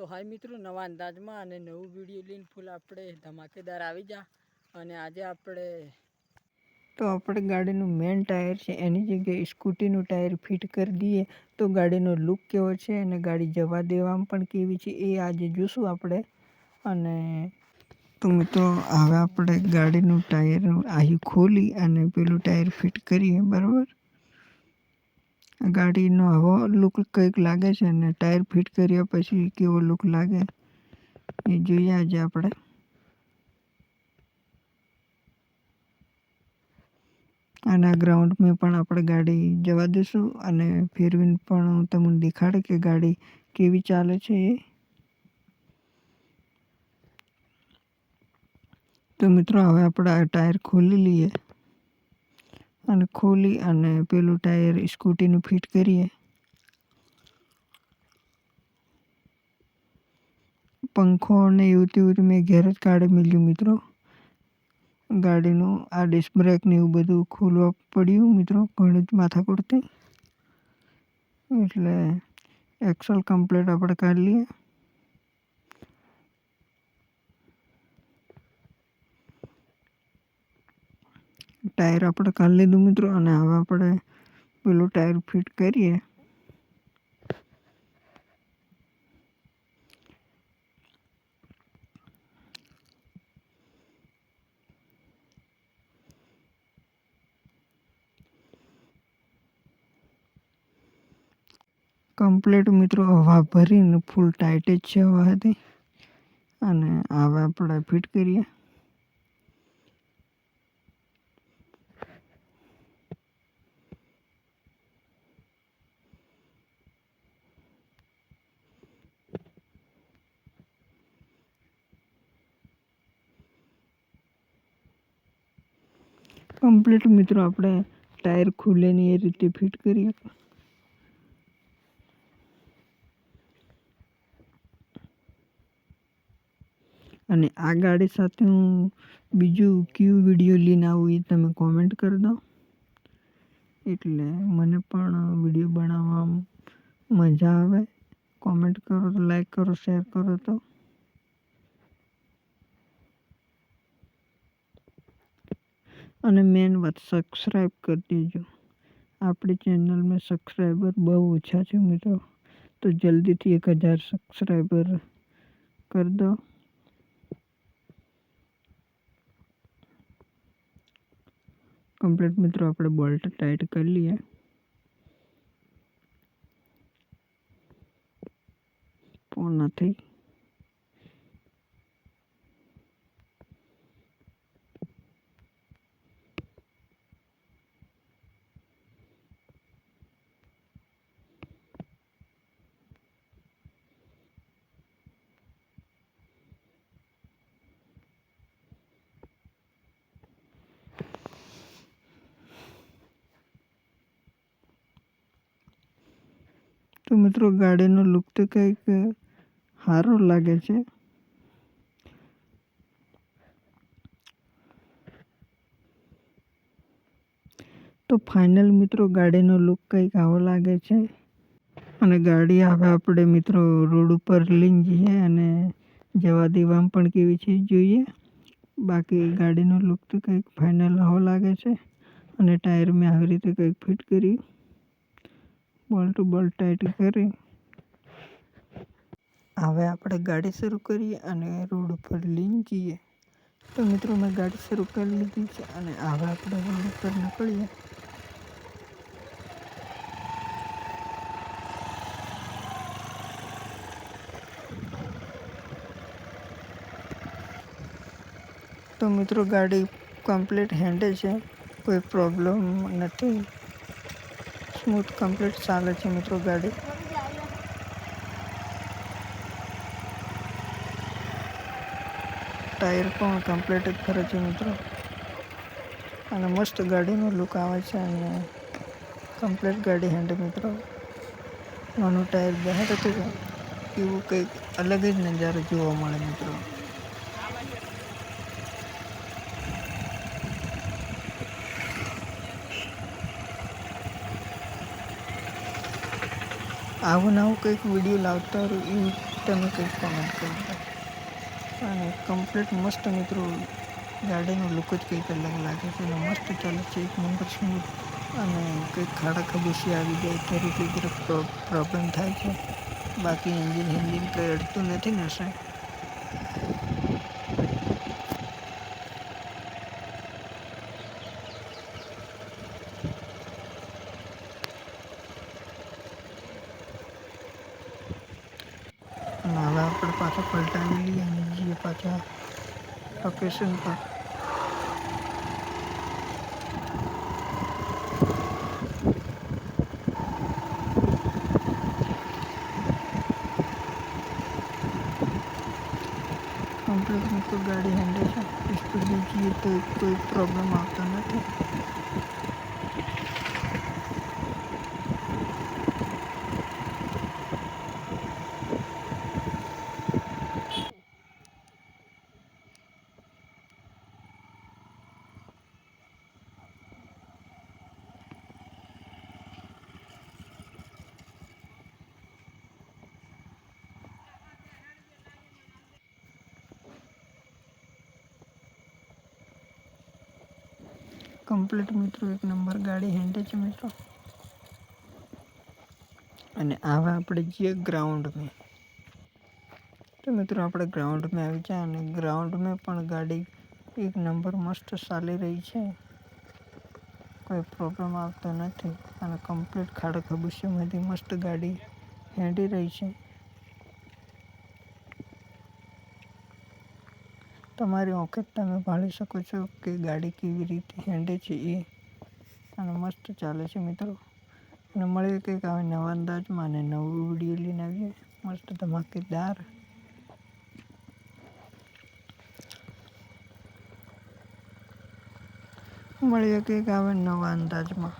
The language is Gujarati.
તો હાય મિત્રો, નવા અંદાજમાં અને નવું વીડિયો લઈને ફૂલ આપણે ધમાકેદાર આવી જા. અને આજે આપણે તો આપણે ગાડીનું મેન ટાયર છે, એની જગ્યાએ સ્કૂટીનું ટાયર ફિટ કરી દઈએ. તો ગાડીનો લુક કેવો છે અને ગાડી જવા દેવામાં પણ કેવી છે એ આજે જોશું આપણે. અને તો મિત્રો, હવે આપણે ગાડીનું ટાયર અહીં ખોલી અને પેલું ટાયર ફિટ કરીએ, બરાબર? ગાડીનો હવો લુક કંઈક લાગે છે અને ટાયર ફિટ કર્યા પછી કેવો લુક લાગે, એ જોઈએ આજે આપણે. આના ગ્રાઉન્ડમાં પણ આપણે ગાડી જવા દઈશું અને ફેરવીને પણ તમને દેખાડે કે ગાડી કેવી ચાલે છે એ. તો મિત્રો, હવે આપણે ટાયર ખોલી લઈએ. અને ખોલી અને પેલું ટાયર સ્કૂટીનું ફિટ કરીએ. પંખો ને એવું તેવું મેં ઘેર જ કાઢી મળ્યું મિત્રો. ગાડીનું આ ડિસ્ક બ્રેક ને એવું બધું ખોલવા પડ્યું મિત્રો ઘણું જ માથા પડતી એટલે એક્સલ કમ્પ્લેટ આપણે કાઢી લઈએ. ટાયર આપણે કાઢી લીધું મિત્રો અને હવે આપણે પેલું ટાયર ફિટ કરીએ. કમ્પ્લીટ મિત્રો હવા ભરીને ફૂલ ટાઈટ જ છે હવા હતી અને હવે આપણે ફિટ કરીએ. કમ્પ્લીટ મિત્રો, આપણે ટાયર ખુલે નહીં એ રીતે ફિટ કરીએ. અને આ ગાડી સાથે હું બીજું કયું વીડિયો લઈને આવું એ તમે કોમેન્ટ કરી દો. એટલે મને પણ વીડિયો બનાવવામાં મજા આવે. કોમેન્ટ કરો તો લાઈક કરો શેર કરો તો. અને મેન વાત સબસ્ક્રાઈબ કરી દેજો. આપણી ચેનલમાં સબસ્ક્રાઈબર બહુ ઓછા છે મિત્રો. તો જલ્દીથી એક હજાર સબસ્ક્રાઈબર કરી દો. કમ્પ્લીટ મિત્રો, આપણે બોલ્ટ ટાઈટ કરી લઈએ. પણ નથી. તો મિત્રો ગાડીનો લુક તો કંઈક સારો લાગે છે. તો ફાઇનલ મિત્રો ગાડીનો લુક કંઈક આવો લાગે છે. અને ગાડી હવે આપણે મિત્રો રોડ ઉપર લઈને જઈએ અને જવા દેવામાં પણ કેવી છે જોઈએ. બાકી ગાડીનો લુક તો કંઈક ફાઇનલ આવો લાગે છે. અને ટાયર મેં આવી રીતે કંઈક ફિટ કરી બોલ્ટ બોલ્ટ ટાઈટ કરી હવે આપણે ગાડી શરૂ કરીએ અને રોડ ઉપર લઈને જઈએ. તો મિત્રો, મેં ગાડી શરૂ કરી લીધી છે અને હવે આપણે રોડ ઉપર નીકળીએ. તો મિત્રો, ગાડી કમ્પ્લીટ હેન્ડે છે. કોઈ પ્રોબ્લેમ નથી. સ્મૂથ કમ્પ્લીટ ચાલે છે મિત્રો ગાડી. ટાયર પણ કમ્પ્લીટ જ ફરે છે મિત્રો. અને મસ્ત ગાડીનો લુક આવે છે અને કમ્પ્લીટ ગાડી હેન્ડ મિત્રો. નાનું ટાયર બહાર હતું એવું કંઈક અલગ જ નજારો જોવા મળે મિત્રો. આવું નવું કંઈક વીડિયો લાવતા રહો એવું તમે કંઈક કોમેન્ટ કરજો અને કમ્પ્લીટ મસ્ત મિત્રો ગાડીનો લુક જ કંઈક અલગ લાગે છે અને મસ્ત ચાલે છે એક નંબર સ્મૂથ અને કંઈક ખાડા ખબુશી આવી જાય ત્યારે કોઈ તરફ પ્રોબ્લેમ થાય છે. બાકી એન્જિન હેન્જિન કંઈ અડતું નથી ને સાહેબ? અને હવે આપણે પાછા પલટાવી લઈએ અને જઈએ પાછા લોકેશન પર કમ્પ્લીટ મિત્રો ગાડી હેન્ડલ છે સ્પીડમાં જઈએ તો કોઈ પ્રોબ્લેમ આવતો નથી કમ્પ્લીટ મિત્રો, એક નંબર ગાડી હેન્ડે છે મિત્રો. અને આવા આપણે જઈએ ગ્રાઉન્ડમાં તો મિત્રો, આપણે ગ્રાઉન્ડમાં આવી જાય અને ગ્રાઉન્ડમાં પણ ગાડી એક નંબર મસ્ત ચાલી રહી છે. કોઈ પ્રોબ્લેમ આવતો નથી અને કમ્પ્લીટ ખાડા ખબુશીમાંથી મસ્ત ગાડી હેંડી રહી છે. તમારી ઓકે તમે ભાળી શકો છો કે ગાડી કેવી રીતે હેન્ડે છે એ અને મસ્ત ચાલે છે મિત્રો. અને મળીએ કંઈક આવે નવા અંદાજમાં અને નવું વીડિયો લઈને આવીએ. મસ્ત ધમાકેદાર. મળીએ કંઈક આવે નવા અંદાજમાં.